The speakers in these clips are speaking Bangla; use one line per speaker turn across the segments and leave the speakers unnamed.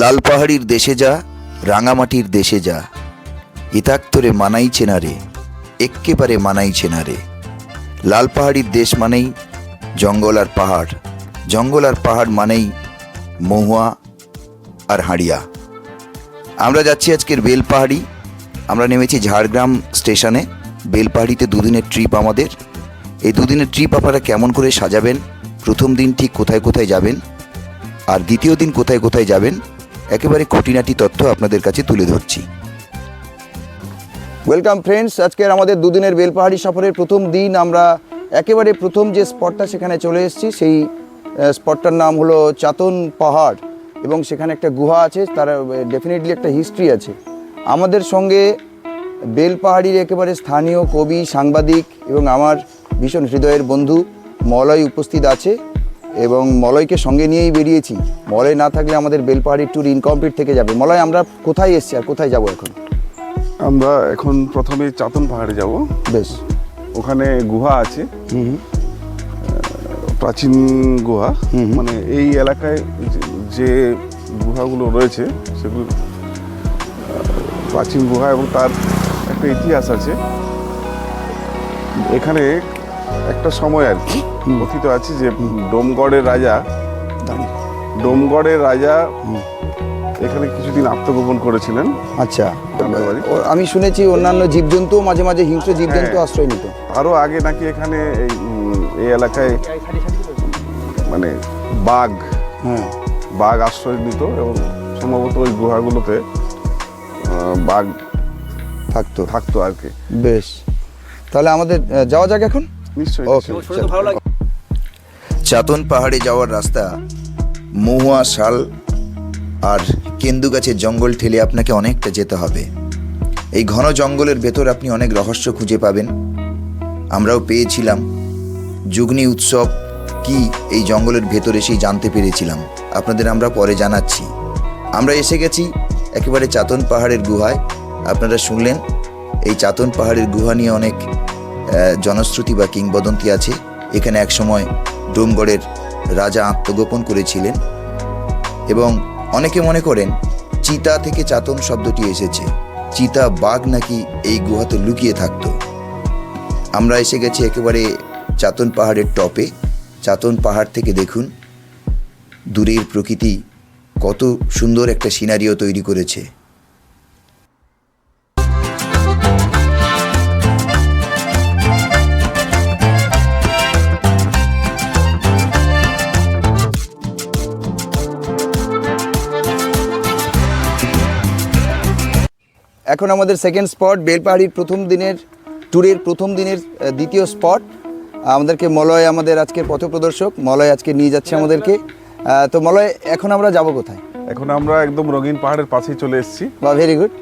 লাল পাহাড়ির দেশে যা, রাঙামাটির দেশে যা। ইতাক্তরে মানাই চেনারে এক্কেবারে মানাই চেনারে লাল পাহাড়ির দেশ মানেই জঙ্গল আর পাহাড়। জঙ্গল আর পাহাড় মানেই মহুয়া আর হাঁড়িয়া। আমরা যাচ্ছি আজকের বেলপাহাড়ি। আমরা নেমেছি ঝাড়গ্রাম স্টেশনে। বেলপাহাড়িতে দুদিনের ট্রিপ আমাদের। এই দুদিনের ট্রিপ আপনারা কেমন করে সাজাবেন? প্রথম দিন ঠিক কোথায় কোথায় যাবেন? আর দ্বিতীয় দিন কোথায় কোথায় যাবেন? একেবারে খুঁটিনাটি তথ্য আপনাদের কাছে তুলে ধরছি। ওয়েলকাম ফ্রেন্ডস আজকের আমাদের দুদিনের বেলপাহাড়ি সফরের প্রথম দিন। আমরা একেবারে প্রথম যে স্পটটা সেখানে চলে এসেছি, সেই স্পটটার নাম হলো চাতন পাহাড় এবং সেখানে একটা গুহা আছে, তার ডেফিনেটলি একটা হিস্ট্রি আছে। আমাদের সঙ্গে বেলপাহাড়ির একেবারে স্থানীয় কবি, সাংবাদিক এবং আমার ভীষণ হৃদয়ের বন্ধু মলয় উপস্থিত আছে। এবং মলয়কে সঙ্গে নিয়েই বেরিয়েছি। মলয় না থাকলে আমাদের বেলপাহাড়ির ট্যুর ইনকমপ্লিট থেকে যাবে। মলয় আমরা কোথায় এসছি আর কোথায় যাব এখন?
আমরা এখন প্রথমে চাতন পাহাড়ে যাব।
বেশ।
ওখানে গুহা আছে।
হুম
প্রাচীন গুহা। মানে এই এলাকায় যে গুহাগুলো রয়েছে সেগুলো প্রাচীন গুহা এবং তার একটা ইতিহাস আছে। এখানে একটা সময় আর কি। কথিত আছে যে ডোমগড়ের রাজা ডোমগড়ের রাজা এখানে কিছুদিন আত্মগোপন করেছিলেন।
আচ্ছা। ও- আমি শুনেছি অন্যান্য জীবজন্তুও মাঝে মাঝে হিংস্র জীবজন্তু
হ্যাঁ।
আশ্রয় নিত।
আরও আগে নাকি এখানে এই এই এলাকায় মানে বাঘ
হ্যাঁ।
বাঘ আশ্রয় নিত এবং সম্ভবত ওই গুহাগুলোতে বাঘ
থাকতো।
থাকতো আর কি।
বেশ। তাহলে আমাদের যাওয়া যাক এখন?
নিশ্চয়ই
ওকে
নিশ্চয়ই।
চাতন পাহাড়ে যাওয়ার রাস্তা, মহুয়া শাল আর কেন্দু গাছের জঙ্গল ঠেলে আপনাকে অনেকটা যেতে হবে। এই ঘন জঙ্গলের ভেতর আপনি অনেক রহস্য খুঁজে পাবেন। আমরাও পেয়েছিলাম যুগ্নি উৎসব, কি এই জঙ্গলের ভেতর এসেই জানতে পেরেছিলাম। আপনাদের আমরা পরে জানাচ্ছি। আমরা এসে গেছি একেবারে চাতন পাহাড়ের গুহায়। আপনারা শুনলেন, এই চাতন পাহাড়ের গুহা নিয়ে অনেক জনশ্রুতি বা কিংবদন্তি আছে। এখানে একসময় ডোমগড়ের রাজা আত্মগোপন করেছিলেন এবং অনেকে মনে করেন চিতা থেকে চাতন শব্দটি এসেছে। চিতা বাঘ নাকি এই গুহাতে লুকিয়ে থাকতো। আমরা এসে গেছি একেবারে চাতন পাহাড়ের টপে। চাতন পাহাড় থেকে দেখুন, দূরের প্রকৃতি কত সুন্দর একটা সিনারিও তৈরি করেছে। এখন আমাদের সেকেন্ড স্পট বেলপাহাড়ির প্রথম দিনের ট্যুরের প্রথম দিনের দ্বিতীয় স্পট আমাদেরকে মলয় আমাদের আজকের পথপ্রদর্শক মলয় আজকে নিয়ে যাচ্ছে আমাদেরকে। তো মলয় এখন আমরা যাব কোথায়?
এখন আমরা একদম রঙিন পাহাড়ের পাশেই চলে এসেছি।
বা ভেরি গুড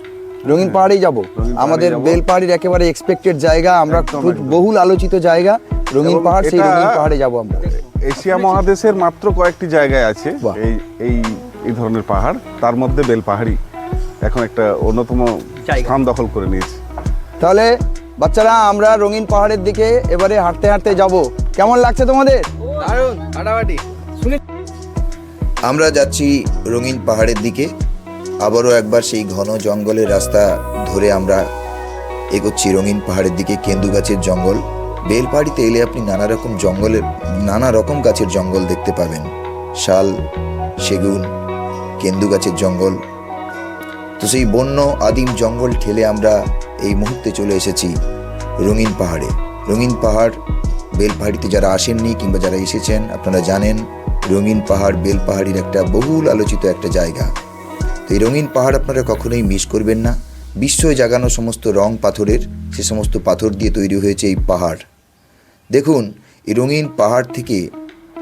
রঙিন পাহাড়েই যাব। আমাদের বেলপাহাড়ির একেবারে এক্সপেক্টেড জায়গা আমরা খুব বহুল আলোচিত জায়গা রঙিন পাহাড় সেই রঙিন পাহাড়ে যাব আমরা।
এশিয়া মহাদেশের মাত্র কয়েকটি জায়গায় আছে এই এই ধরনের পাহাড় তার মধ্যে বেলপাহাড়ি। এখন একটা অন্যতম স্থান দখল করে নিয়েছে।
তাহলে বাচ্চারা আমরা রঙিন পাহাড়ের দিকে এবারে হাঁটতে হাঁটতে যাব। কেমন লাগছে তোমাদের?
দারুণ শুনে
আমরা যাচ্ছি রঙিন পাহাড়ের দিকে। আবারও একবার সেই ঘন জঙ্গলের রাস্তা ধরে আমরা এগোচ্ছি রঙিন পাহাড়ের দিকে কেন্দু গাছের জঙ্গল। বেলপাহাড়িতে এলে আপনি নানা রকম জঙ্গলের নানা রকম গাছের জঙ্গল দেখতে পাবেন। শাল সেগুন কেন্দু গাছের জঙ্গল তো সেই বন্য আদিম জঙ্গল ঠেলে আমরা এই মুহূর্তে চলে এসেছি রঙিন পাহাড়ে। রঙিন পাহাড় বেলপাহাড়িতে যারা আসেননি কিংবা যারা এসেছেন, আপনারা জানেন রঙিন পাহাড় বেলপাহাড়ির একটা বহুল আলোচিত একটা জায়গা। তো এই রঙিন পাহাড় আপনারা কখনোই মিস করবেন না। বিস্ময় জাগানো সমস্ত রং পাথরের, সে সমস্ত পাথর দিয়ে তৈরি হয়েছে এই পাহাড়। দেখুন, এই রঙিন পাহাড় থেকে,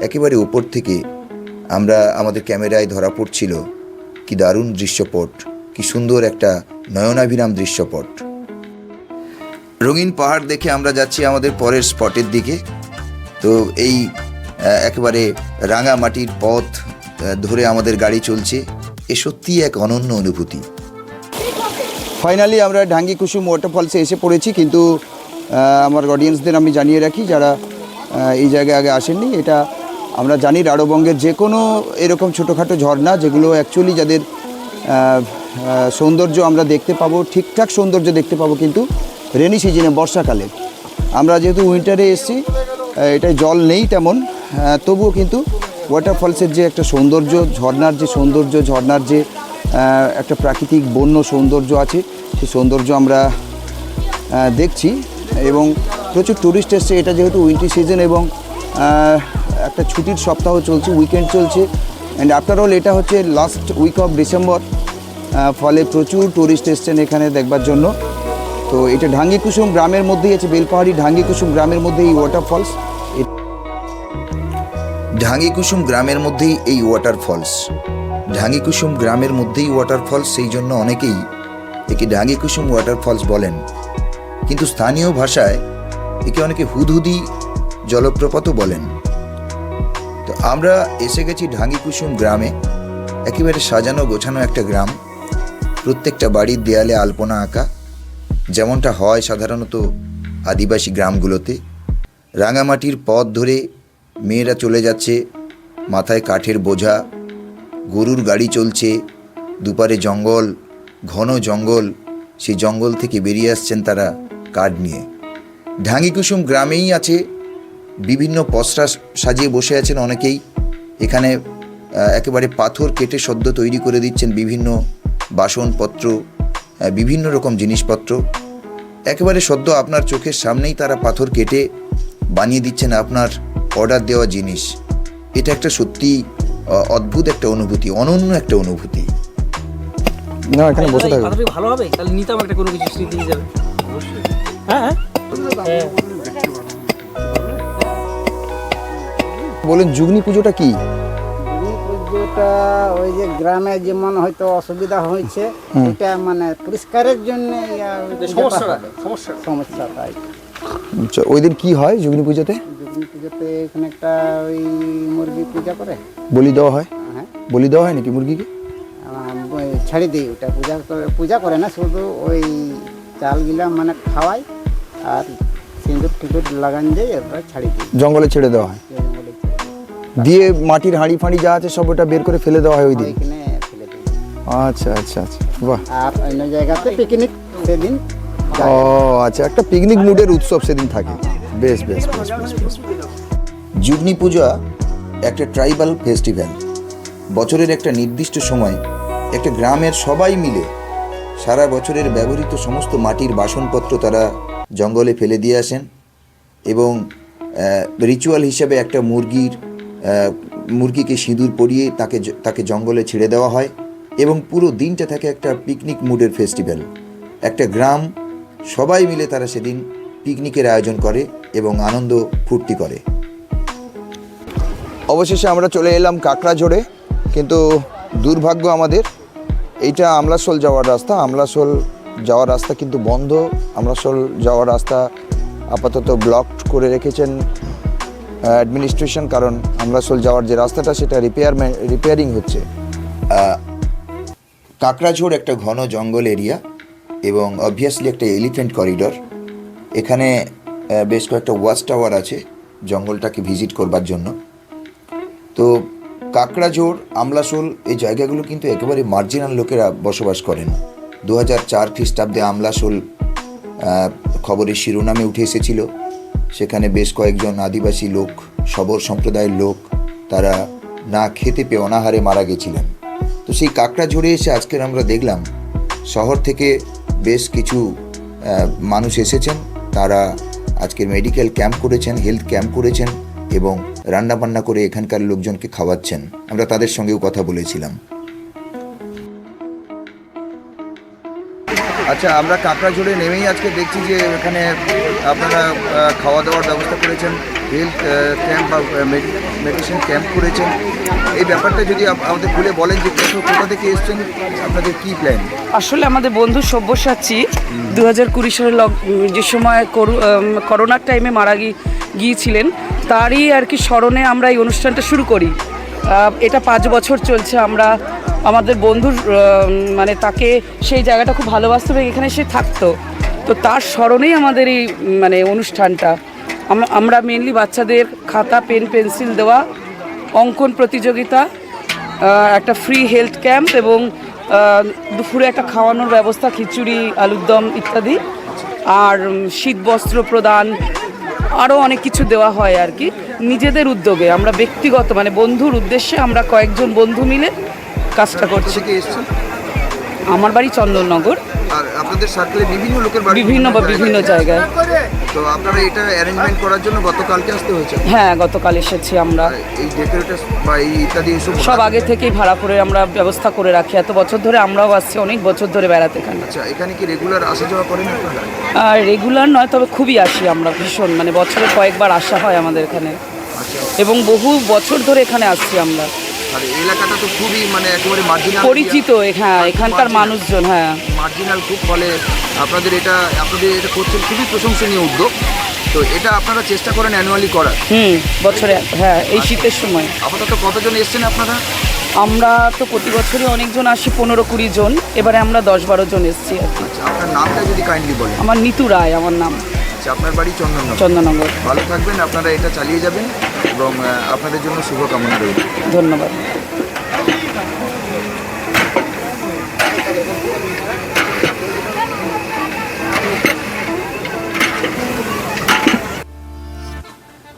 একেবারে উপর থেকে আমরা, আমাদের ক্যামেরায় ধরা পড়ছিল কি দারুণ দৃশ্যপট। কি সুন্দর একটা নয়নাভিরাম দৃশ্যপট। রঙিন পাহাড় দেখে আমরা যাচ্ছি আমাদের পরের স্পটের দিকে। তো এই একেবারে রাঙা মাটির পথ ধরে আমাদের গাড়ি চলছে। এ সত্যিই এক অনন্য অনুভূতি। ফাইনালি আমরা ঢাঙ্গি কুসুম ওয়াটারফলসে এসে পড়েছি, কিন্তু আমার অডিয়েন্সদের আমি জানিয়ে রাখি, যারা এই জায়গায় আগে আসেননি, এটা আমরা জানি রাঢ়বঙ্গের যে কোনো এরকম ছোটোখাটো ঝর্ণা, যেগুলো অ্যাকচুয়ালি যাদের
সৌন্দর্য আমরা দেখতে পাবো, ঠিকঠাক সৌন্দর্য দেখতে পাবো কিন্তু রেনি সিজনে বর্ষাকালে। আমরা যেহেতু উইন্টারে এসেছি এটায় জল নেই তেমন তবুও কিন্তু ওয়াটারফলসের যে একটা সৌন্দর্য ঝর্নার যে সৌন্দর্য ঝর্নার যে একটা প্রাকৃতিক বন্য সৌন্দর্য আছে, সেই সৌন্দর্য আমরা দেখছি। এবং প্রচুর ট্যুরিস্ট এসছে, এটা যেহেতু উইন্টার সিজন এবং একটা ছুটির সপ্তাহ চলছে উইকেন্ড চলছে। অ্যান্ড আফটার অল এটা হচ্ছে লাস্ট উইক অফ ডিসেম্বর ফলে প্রচুর ট্যুরিস্ট এসছেন এখানে দেখবার জন্য। তো এটা ঢাঙ্গি কুসুম গ্রামের মধ্যেই আছে, বেলপাহাড়ি ঢাঙ্গি কুসুম গ্রামের মধ্যে এই ওয়াটারফলস
ঢাঙ্গি কুসুম গ্রামের মধ্যেই এই ওয়াটারফলস ঢাঙ্গি কুসুম গ্রামের মধ্যেই ওয়াটারফলস সেই জন্য অনেকেই একে ঢাঙ্গি কুসুম ওয়াটারফলস বলেন। কিন্তু স্থানীয় ভাষায় একে অনেকে হুদহুদি, জলপ্রপাতও বলেন। তো আমরা এসে গেছি ঢাঙ্গি কুসুম গ্রামে। একেবারে সাজানো গোছানো একটা গ্রাম। প্রত্যেকটা বাড়ির দেয়ালে আলপনা আঁকা। যেমনটা হয় সাধারণত আদিবাসী গ্রামগুলোতে। রাঙামাটির পথ ধরে মেয়েরা চলে যাচ্ছে, মাথায় কাঠের বোঝা, গরুর গাড়ি চলছে, দুপারে জঙ্গল, ঘন জঙ্গল সেই জঙ্গল থেকে বেরিয়ে আসছেন তারা কাঠ নিয়ে। ঢাঙ্গিকুসুম গ্রামেই আছে, বিভিন্ন পসরা সাজিয়ে বসে আছেন অনেকেই। এখানে একেবারে পাথর কেটে সদ্য তৈরি করে দিচ্ছেন বিভিন্ন বাসনপত্র বিভিন্ন রকম জিনিসপত্র। একেবারে সদ্য আপনার চোখের সামনেই তারা পাথর কেটে বানিয়ে দিচ্ছেন আপনার অর্ডার দেওয়া জিনিস। এটা একটা সত্যি অদ্ভুত একটা অনুভূতি অনন্য একটা অনুভূতি।
না এখানে বসে থাকবে
কথাটা ভালো হবে? তাহলে নিতাম একটা কোনো কিছু স্মৃতি হিসাবে হ্যাঁ হ্যাঁ।
বলেন যুগনি পুজোটা কি?
পুজোটা ওই যে গ্রামে যেমন হয়তো অসুবিধা হয়েছে এটা মানে পরিষ্কারের জন্য
সমস্যা
তাই।
আচ্ছা, ওই দিন কি হয় যুগনি পুজোতে?
যুগনি পুজোতে এখানে একটা ওই মুরগি পূজা করে।
বলি দেওয়া হয়?
হ্যাঁ।
বলি দেওয়া হয় নাকি মুরগিকে?
ওই ছাড়ি দিই ওটা পূজা করে পূজা করে না শুধু ওই চালগুলা মানে খাওয়াই আর সিঁদুর টিকুর লাগান দিয়ে এরপরে ছাড়ি দিই।
জঙ্গলে ছেড়ে দেওয়া হয়। দিয়ে মাটির হাঁড়ি ফাঁড়ি যা আছে সব ওটা বের করে ফেলে দেওয়া হয় ওই দিন। আচ্ছা আচ্ছা আচ্ছা বাহ।
আর অন্য জায়গাতে পিকনিক সেদিন
ও আচ্ছা একটা পিকনিক মুডের উৎসব সেদিন থাকে। বেশ বেশ বেশ বেশ বেশ।
যুগনি পূজা একটা ট্রাইবাল ফেস্টিভ্যাল বছরের একটা নির্দিষ্ট সময় একটা গ্রামের সবাই মিলে সারা বছরের ব্যবহৃত সমস্ত মাটির বাসনপত্র তারা জঙ্গলে ফেলে দিয়ে আসেন এবং রিচুয়াল হিসেবে একটা মুরগির মুরগিকে সিঁদুর পরিয়ে তাকে তাকে জঙ্গলে ছেড়ে দেওয়া হয় এবং পুরো দিনটা থাকে একটা পিকনিক মুডের ফেস্টিভ্যাল একটা গ্রাম, সবাই মিলে তারা সেদিন পিকনিকের আয়োজন করে এবং আনন্দ ফুর্তি করে।
অবশেষে আমরা চলে এলাম কাকড়াঝোড়ে, কিন্তু দুর্ভাগ্য আমাদের, এইটা আমলাসোল যাওয়ার রাস্তা। আমলাসোল যাওয়ার রাস্তা কিন্তু বন্ধ। আমলাসোল যাওয়ার রাস্তা আপাতত ব্লক করে রেখেছেন অ্যাডমিনিস্ট্রেশন কারণ আমলাসোল যাওয়ার যে রাস্তাটা, সেটা রিপেয়ার রিপেয়ারিং হচ্ছে।
কাকড়াঝোড় একটা ঘন জঙ্গল এরিয়া এবং অবভিয়াসলি একটা এলিফেন্ট করিডর এখানে বেশ কয়েকটা ওয়াচ টাওয়ার আছে জঙ্গলটাকে ভিজিট করবার জন্য। তো কাকড়াঝোড় আমলাসোল এই জায়গাগুলো কিন্তু একেবারে মার্জিনাল লোকেরা বসবাস করেন। দু হাজার চার খ্রিস্টাব্দে আমলাসোল খবরের শিরোনামে উঠে এসেছিল। সেখানে বেশ কয়েকজন আদিবাসী লোক, সবর সম্প্রদায়ের লোক, তারা না খেতে পেয়ে অনাহারে মারা গেছিলেন। তো সেই কাকড়া ঝরে এসে আজকের আমরা দেখলাম, শহর থেকে বেশ কিছু মানুষ এসেছেন। তারা আজকের মেডিকেল ক্যাম্প করেছেন, হেলথ ক্যাম্প করেছেন এবং রান্নাবান্না করে এখানকার লোকজনকে খাওয়াচ্ছেন। আমরা তাদের সঙ্গেও কথা বলেছিলাম।
আচ্ছা আমরা কাকড়াঝোড়ে নেমেই আজকে দেখছি যে এখানে আপনারা খাওয়া দাওয়ার ব্যবস্থা করেছেন হেলথ ক্যাম্প বা মেডিসিন ক্যাম্প করেছেন। এই ব্যাপারটা যদি আমাদের খুলে বলেন যে কোথা থেকে এসছেন, আপনাদের কী প্ল্যান
আসলে আমাদের বন্ধু সব্যসাচী দু হাজার কুড়ি সালে যে সময় করো- করোনার টাইমে মারা গিয়েছিলেন, তারই আর কি স্মরণে আমরা এই অনুষ্ঠানটা শুরু করি। এটা পাঁচ বছর চলছে আমরা আমাদের বন্ধুর মানে তাকে সেই জায়গাটা খুব ভালোবাসতো এবং এখানে সে থাকতো। তো তার স্মরণেই আমাদের এই মানে অনুষ্ঠানটা। আমরা মেনলি বাচ্চাদের খাতা পেন পেন্সিল দেওয়া অঙ্কন প্রতিযোগিতা একটা ফ্রি হেলথ ক্যাম্প এবং দুপুরে একটা খাওয়ানোর ব্যবস্থা খিচুড়ি আলুর দম ইত্যাদি। আর উম, শীত বস্ত্র প্রদান আরও অনেক কিছু দেওয়া হয় আর কি নিজেদের উদ্যোগে। আমরা ব্যক্তিগত মানে বন্ধুর উদ্দেশ্যে আমরা কয়েকজন বন্ধু মিলে কাজটা করছি। আমার বাড়ি চন্দননগর।
আর আপনাদের সার্কেলে বিভিন্ন লোকের বাড়ি
বিভিন্ন বা বিভিন্ন জায়গায়।
তো আপনারা এটা অ্যারেঞ্জমেন্ট করার জন্য গতকালকে আসতে হয়েছে?
হ্যাঁ গতকাল এসেছি আমরা।
এই ডেকোরেটার বা এই ইত্যাদি এসব
সব আগে থেকেই ভাড়া করে আমরা ব্যবস্থা করে রাখি। এত বছর ধরে আমরাও আসছি অনেক বছর ধরে বেড়াতে এখানে।
আচ্ছা এখানে কি রেগুলার আসা যাওয়া করেন আপনারা?
আর রেগুলার নয় তবে খুবই আসি আমরা ভীষণ। মানে বছরে কয়েকবার আসা হয় আমাদের এখানে।
আচ্ছা।
এবং বহু বছর ধরে এখানে আসছি আমরা।
আর এই এলাকাটা তো খুবই মানে একেবারে মার্জিনাল
পরিচিত হ্যাঁ এখানকার মানুষজন হ্যাঁ।
মার্জিনাল খুব ফলে আপনাদের এটা আপনাদের এটা করছেন খুবই প্রশংসনীয় উদ্যোগ। তো এটা আপনারা চেষ্টা করেন অ্যানুয়ালি করার।
হুম বছরে হ্যাঁ এই শীতের সময়।
আপাতত কতজন এসছেন আপনারা?
আমরা তো প্রতি বছরই অনেকজন আসি পনেরো কুড়ি জন। এবারে আমরা দশ বারো জন এসছি আর কি।
আচ্ছা আপনার নামটা যদি কাইন্ডলি বলেন।
আমার নিতু রায় আমার নাম।
আচ্ছা আপনার বাড়ি চন্দননগর।
চন্দননগর।
ভালো থাকবেন আপনারা এটা চালিয়ে যাবেন এবং আপনাদের জন্য শুভকামনা রইল।
ধন্যবাদ।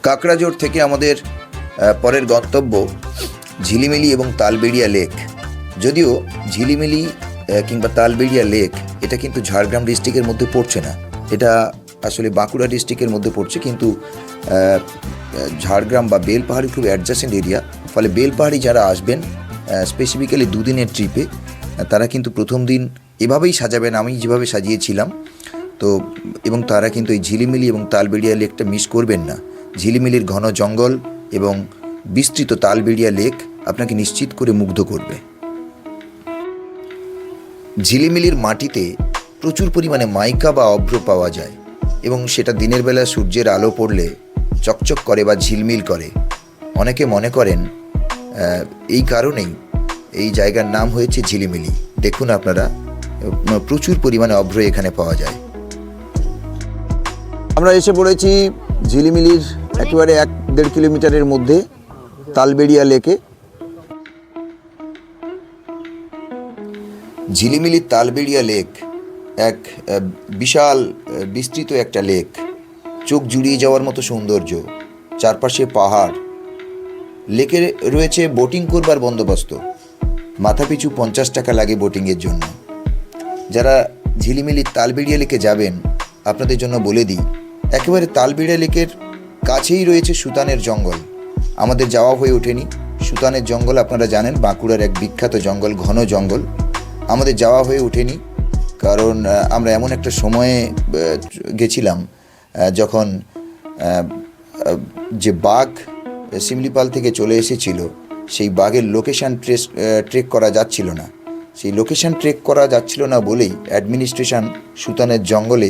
কাকড়াজোড় থেকে আমাদের পরের গন্তব্য ঝিলিমিলি এবং তালবেড়িয়া লেক। যদিও ঝিলিমিলি কিংবা তালবেড়িয়া লেক এটা কিন্তু ঝাড়গ্রাম ডিস্ট্রিক্টের মধ্যে পড়ছে না। এটা আসলে বাঁকুড়া ডিস্ট্রিক্টের মধ্যে পড়ছে, কিন্তু ঝাড়গ্রাম বা বেলপাহাড়ি খুব অ্যাডজাসেন্ট এরিয়া ফলে বেলপাহাড়ি যারা আসবেন স্পেসিফিক্যালি দুদিনের ট্রিপে তারা কিন্তু প্রথম দিন এভাবেই সাজাবেন, আমি যেভাবে সাজিয়েছিলাম, তো, এবং তারা কিন্তু এই ঝিলিমিলি এবং তালবেড়িয়া লেকটা মিস করবেন না। ঝিলিমিলির ঘন জঙ্গল এবং বিস্তৃত তালবেড়িয়া লেক আপনাকে নিশ্চিত করে মুগ্ধ করবে। ঝিলিমিলির মাটিতে প্রচুর পরিমাণে মাইকা বা অভ্র পাওয়া যায়। এবং সেটা দিনের বেলা সূর্যের আলো পড়লে চকচক করে বা ঝিলমিল করে। অনেকে মনে করেন এই কারণেই এই জায়গার নাম হয়েছে ঝিলিমিলি। দেখুন আপনারা প্রচুর পরিমাণে অভ্র এখানে পাওয়া যায়।
আমরা এসে পড়েছি ঝিলিমিলির একেবারে এক দেড় কিলোমিটারের মধ্যে তালবেড়িয়া লেকে।
ঝিলিমিলির তালবেড়িয়া লেক এক বিশাল বিস্তৃত একটা লেক। চোখ জুড়িয়ে যাওয়ার মতো সৌন্দর্য। চারপাশে পাহাড়। লেকে রয়েছে বোটিং করবার বন্দোবস্ত। মাথাপিছু পঞ্চাশ টাকা লাগে বোটিংয়ের জন্য। যারা ঝিলিমিলির তালবেড়িয়া লেকে যাবেন, আপনাদের জন্য বলে দিই, একেবারে তালবেড়িয়া লেকের কাছেই রয়েছে সুতানের জঙ্গল। আমাদের যাওয়া হয়ে ওঠেনি। সুতানের জঙ্গল আপনারা জানেন, বাঁকুড়ার এক বিখ্যাত জঙ্গল, ঘন জঙ্গল। আমাদের যাওয়া হয়ে ওঠেনি। কারণ আমরা এমন একটা সময়ে গেছিলাম যখন যে বাঘ শিমলিপাল থেকে চলে এসেছিল, সেই বাঘের লোকেশান ট্রেস ট্রেক করা যাচ্ছিল না। সেই লোকেশান ট্রেক করা যাচ্ছিল না বলেই অ্যাডমিনিস্ট্রেশন সুতানের জঙ্গলে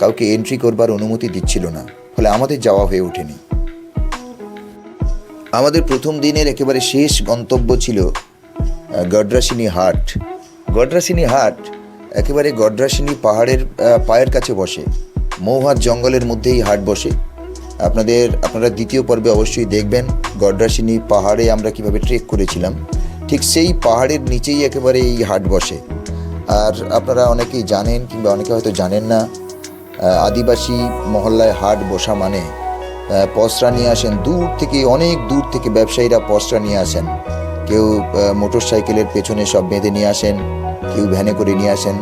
কাউকে এন্ট্রি করবার অনুমতি দিচ্ছিল না। ফলে আমাদের যাওয়া হয়ে ওঠেনি। আমাদের প্রথম দিনের একেবারে শেষ গন্তব্য ছিল গডরাসিনী হাট। গডরাসিনী হাট একেবারে গডরাসিনী পাহাড়ের পায়ের কাছে বসে। মৌহাট জঙ্গলের মধ্যেই হাট বসে। আপনাদের, আপনারা দ্বিতীয় পর্বে অবশ্যই দেখবেন গডরাসিনী পাহাড়ে আমরা কীভাবে ট্রেক করেছিলাম। ঠিক সেই পাহাড়ের নিচেই একেবারে এই হাট বসে। আর আপনারা অনেকেই জানেন কিংবা অনেকে হয়তো জানেন না আদিবাসী মহল্লায় হাট বসা মানে পসরা নিয়ে আসেন। দূর থেকে, অনেক দূর থেকে ব্যবসায়ীরা পসরা নিয়ে আসেন। কেউ মোটর সাইকেলের পেছনে সব বেঁধে নিয়ে আসেন। কেউ ভ্যানে করে নিয়ে আসেন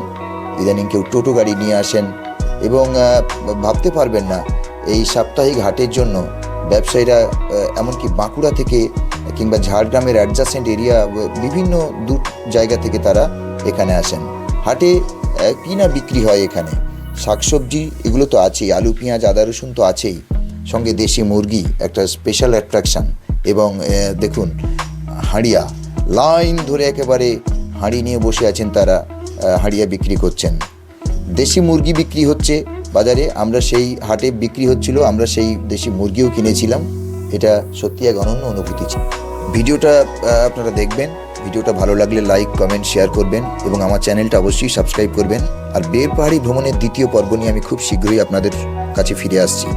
ইদানিং কেউ টোটো গাড়ি নিয়ে আসেন এবং ভাবতে পারবেন না এই সাপ্তাহিক হাটের জন্য ব্যবসায়ীরা এমনকি বাঁকুড়া থেকে কিংবা ঝাড়গ্রামের অ্যাডজাসেন্ট এরিয়া বিভিন্ন দূর জায়গা থেকে তারা এখানে আসেন। হাটে আহ, কি না বিক্রি হয় এখানে? শাকসবজি এগুলো তো আছেই আলু পেঁয়াজ আদা রসুন তো আছেই। সঙ্গে দেশি মুরগি একটা স্পেশাল অ্যাট্রাকশন এবং দেখুন হাঁড়িয়া লাইন ধরে একেবারে হাঁড়ি নিয়ে বসে আছেন তারা হাঁড়িয়া বিক্রি করছেন। দেশি মুরগি বিক্রি হচ্ছে বাজারে, আমরা সেই হাটে বিক্রি হচ্ছিল, আমরা সেই দেশি মুরগিও কিনেছিলাম। এটা সত্যি এক অনন্য অনুভূতি ছিল। ভিডিওটা আপনারা দেখবেন, ভিডিওটা ভালো লাগলে লাইক, কমেন্ট, শেয়ার করবেন এবং আমার চ্যানেলটা অবশ্যই সাবস্ক্রাইব করবেন। আর বের পাহাড়ি ভ্রমণের দ্বিতীয় পর্ব নিয়ে আমি খুব শীঘ্রই আপনাদের কাছে ফিরে আসছি।